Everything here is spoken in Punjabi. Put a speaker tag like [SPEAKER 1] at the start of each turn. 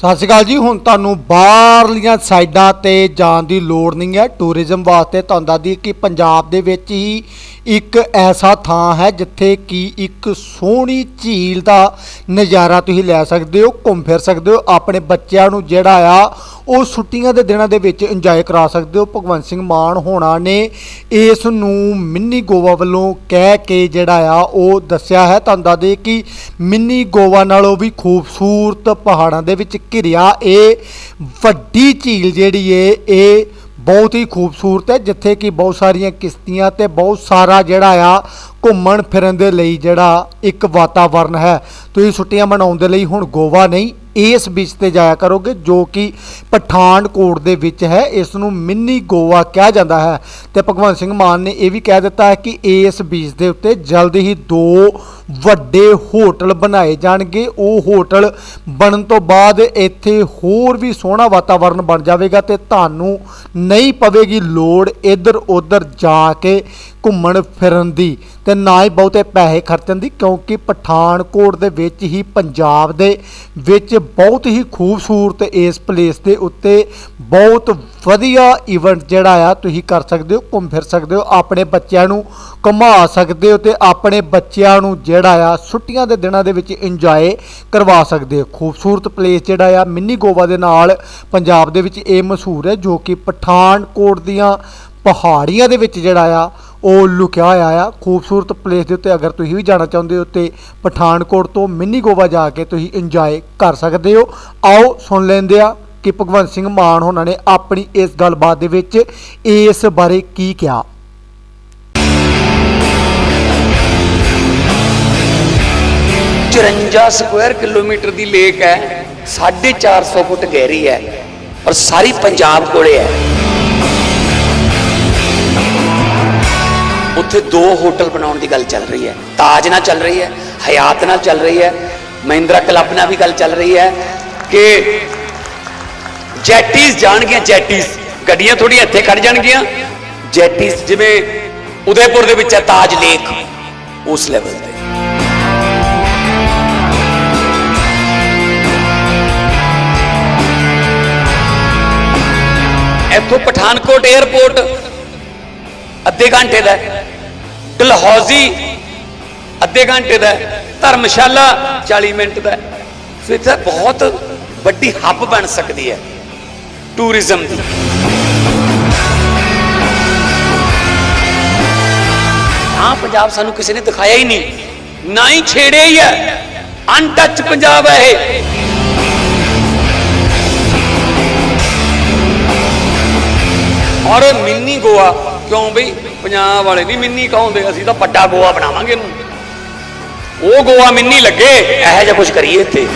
[SPEAKER 1] ਸਤਿ ਸ਼੍ਰੀ ਅਕਾਲ ਜੀ, ਹੁਣ ਤੁਹਾਨੂੰ ਬਾਹਰਲੀਆਂ ਸਾਈਡਾਂ ਤੇ ਜਾਣ ਦੀ ਲੋੜ ਨਹੀਂ ਹੈ। ਟੂਰਿਜ਼ਮ ਵਾਸਤੇ ਤੁਹਾਨੂੰ ਦੱਸਦੀ ਕਿ ਪੰਜਾਬ ਦੇ ਵਿੱਚ ਹੀ ਇੱਕ ਐਸਾ ਥਾਂ ਹੈ ਜਿੱਥੇ ਕਿ ਇੱਕ ਸੋਹਣੀ ਝੀਲ ਦਾ ਨਜ਼ਾਰਾ ਤੁਸੀਂ ਲੈ ਸਕਦੇ ਹੋ, ਘੁੰਮ ਫਿਰ ਸਕਦੇ ਹੋ, ਆਪਣੇ ਬੱਚਿਆਂ ਨੂੰ ਜਿਹੜਾ ਆ, ਉਹ ਛੁੱਟੀਆਂ ਦੇ ਦਿਨਾਂ ਦੇ ਵਿੱਚ ਇੰਜੋਏ ਕਰਾ ਸਕਦੇ ਹੋ। ਭਗਵੰਤ ਸਿੰਘ ਮਾਨ ਹੋਣਾ ਨੇ ਇਸ ਨੂੰ ਮਿੰਨੀ ਗੋਆ ਵੱਲੋਂ ਕਹਿ ਕੇ ਜਿਹੜਾ ਆ, ਉਹ ਦੱਸਿਆ ਹੈ। ਤੁਹਾਨੂੰ ਦੱਸ ਦੇ ਕਿ ਮਿੰਨੀ ਗੋਆ ਨਾਲੋਂ ਵੀ ਖੂਬਸੂਰਤ ਪਹਾੜਾਂ ਦੇ ਵਿੱਚ ਘਿਰਿਆ। ਇਹ ਵੱਡੀ ਝੀਲ ਜਿਹੜੀ ਏ, ਇਹ ਬਹੁਤ ਹੀ ਖੂਬਸੂਰਤ ਹੈ, ਜਿੱਥੇ ਕਿ ਬਹੁਤ ਸਾਰੀਆਂ ਕਿਸ਼ਤੀਆਂ ਤੇ ਬਹੁਤ ਸਾਰਾ ਜਿਹੜਾ ਆ ਘੁੰਮਣ ਫਿਰਨ ਦੇ ਲਈ ਜਿਹੜਾ ਇੱਕ ਵਾਤਾਵਰਨ ਹੈ। ਤੁਸੀਂ ਛੁੱਟੀਆਂ ਮਨਾਉਣ ਦੇ ਲਈ ਹੁਣ ਗੋਵਾ ਨਹੀਂ, ਇਸ ਬੀਚ ਤੇ ਜਾਇਆ ਕਰੋਗੇ, ਜੋ ਕਿ ਪਠਾਨਕੋਟ ਦੇ ਵਿੱਚ ਹੈ। ਇਸ ਨੂੰ ਮਿੰਨੀ ਗੋਆ ਕਿਹਾ ਜਾਂਦਾ ਹੈ। ਤੇ ਭਗਵੰਤ ਸਿੰਘ ਮਾਨ ਨੇ ਇਹ ਵੀ ਕਹਿ ਦਿੱਤਾ ਹੈ ਕਿ ਇਸ ਬੀਚ ਦੇ ਉੱਤੇ ਜਲਦ ਹੀ ਦੋ ਵੱਡੇ ਹੋਟਲ ਬਣਾਏ ਜਾਣਗੇ। ਉਹ ਹੋਟਲ ਬਣਨ ਤੋਂ ਬਾਅਦ ਇੱਥੇ ਹੋਰ ਵੀ ਸੋਹਣਾ ਵਾਤਾਵਰਨ ਬਣ ਜਾਵੇਗਾ ਤੇ ਤੁਹਾਨੂੰ ਨਹੀਂ ਪਵੇਗੀ ਲੋੜ ਇੱਧਰ ਉੱਧਰ ਜਾ ਕੇ ਘੁੰਮਣ ਫਿਰਨ ਦੀ ਤੇ ਨਾ ਹੀ ਬਹੁਤੇ ਪੈਸੇ ਖਰਚਣ ਦੀ, ਕਿਉਂਕਿ ਪਠਾਨਕੋਟ ਦੇ ਵਿੱਚ ਹੀ, ਪੰਜਾਬ ਦੇ ਵਿੱਚ ਬਹੁਤ ਹੀ ਖੂਬਸੂਰਤ ਇਸ ਪਲੇਸ ਦੇ ਉੱਤੇ ਬਹੁਤ ਵਧੀਆ ਇਵੈਂਟ ਜਿਹੜਾ ਆ, ਤੁਸੀਂ ਕਰ ਸਕਦੇ ਹੋ, ਘੁੰਮ ਫਿਰ ਸਕਦੇ ਹੋ, ਆਪਣੇ ਬੱਚਿਆਂ ਨੂੰ ਘੁਮਾ ਸਕਦੇ ਹੋ ਤੇ ਆਪਣੇ ਬੱਚਿਆਂ ਨੂੰ ਜਿਹੜਾ ਆ, ਛੁੱਟੀਆਂ ਦੇ ਦਿਨਾਂ ਦੇ ਵਿੱਚ ਇੰਜੋਏ ਕਰਵਾ ਸਕਦੇ ਹੋ। ਖੂਬਸੂਰਤ ਪਲੇਸ ਜਿਹੜਾ ਆ, ਮਿੰਨੀ ਗੋਵਾ ਦੇ ਨਾਲ ਪੰਜਾਬ ਦੇ ਵਿੱਚ ਇਹ ਮਸ਼ਹੂਰ ਹੈ, ਜੋ ਕਿ ਪਠਾਨਕੋਟ ਦੀਆਂ ਪਹਾੜੀਆਂ ਦੇ ਵਿੱਚ ਜਿਹੜਾ ਆ, ਉਹ ਲੁਕਿਆ ਹੋਇਆ ਆ। ਖੂਬਸੂਰਤ ਪਲੇਸ ਦੇ ਉੱਤੇ ਅਗਰ ਤੁਸੀਂ ਵੀ ਜਾਣਾ ਚਾਹੁੰਦੇ ਹੋ ਤੇ ਪਠਾਨਕੋਟ ਤੋਂ ਮਿੰਨੀ ਗੋਵਾ ਜਾ ਕੇ ਤੁਸੀਂ ਇੰਜੋਏ ਕਰ ਸਕਦੇ ਹੋ। ਆਓ ਸੁਣ ਲੈਂਦੇ ਆ। ਕਿ ਭਗਵੰਤ ਸਿੰਘ ਮਾਨ ਉਹਨਾਂ ਨੇ ਆਪਣੀ ਇਸ ਗੱਲਬਾਤ ਦੇ ਵਿੱਚ ਇਸ ਬਾਰੇ ਕੀ ਕਿਹਾ?
[SPEAKER 2] 54 ਸਕੁਆਇਰ ਕਿਲੋਮੀਟਰ ਦੀ ਲੇਕ ਹੈ 450 ਫੁੱਟ ਗਹਿਰੀ ਹੈ ਔਰ ਸਾਰੀ ਪੰਜਾਬ ਕੋਲੇ ਹੈ। ਉੱਥੇ ਦੋ ਹੋਟਲ ਬਣਾਉਣ ਦੀ ਗੱਲ ਚੱਲ ਰਹੀ ਹੈ, ਤਾਜ ਨਾਲ ਚੱਲ ਰਹੀ ਹੈ, ਹਯਾਤ ਨਾਲ ਚੱਲ ਰਹੀ ਹੈ, ਮਹਿੰਦਰਾ ਕਲੱਬ ਨਾਲ ਵੀ ਗੱਲ ਚੱਲ ਰਹੀ ਹੈ ਕਿ ਜੈਟੀਜ਼ ਜਾਣਗੀਆਂ, ਜੈਟੀਜ਼। ਗੱਡੀਆਂ ਥੋੜੀਆਂ ਇੱਥੇ ਖੜ ਜਾਣਗੀਆਂ। ਜੈਟੀਜ਼ ਜਿਵੇਂ ਉਦੈਪੁਰ ਦੇ ਵਿੱਚ ਹੈ, ਤਾਜ ਲੇਕ। ਉਸ ਲੈਵਲ ਤੇ। ਇੱਥੋਂ ਪਠਾਨਕੋਟ 에ਅਰਪੋਰਟ ਅੱਧੇ ਘੰਟੇ ਦਾ ਹੈ। ਡਲਹੌਜ਼ੀ, ਅੱਧੇ ਘੰਟੇ ਦਾ ਧਰਮਸ਼ਾਲਾ 40 ਮਿੰਟ ਦਾ ਸੋ ਇੱਥੇ ਬਹੁਤ ਵੱਡੀ ਹੱਬ ਬਣ ਸਕਦੀ ਹੈ। ਟੂਰਿਜ਼ਮ ਦੀ ਹਾਂ, ਪੰਜਾਬ ਸਾਨੂੰ ਕਿਸੇ ਨੇ ਦਿਖਾਇਆ ਹੀ ਨਹੀਂ। ਨਾ ਹੀ ਛੇੜਿਆ ਹੀ ਹੈ। ਅਨਟੱਚ ਪੰਜਾਬ ਹੈ ਇਹ। ਔਰ ਮਿੰਨੀ ਗੋਆ, ਕਿਉਂ ਬਈ? ਪੰਜਾਬ ਵਾਲੇ ਨਹੀਂ ਮਿੰਨੀ ਕਹਾਉਂਦੇ, ਅਸੀਂ ਤਾਂ ਵੱਡਾ ਗੋਆ ਬਣਾਵਾਂਗੇ। ਇਹਨੂੰ ਉਹ ਗੋਆ ਮਿੰਨੀ ਲੱਗੇ, ਇਹੋ ਜਿਹਾ ਕੁਝ ਕਰੀਏ ਇੱਥੇ।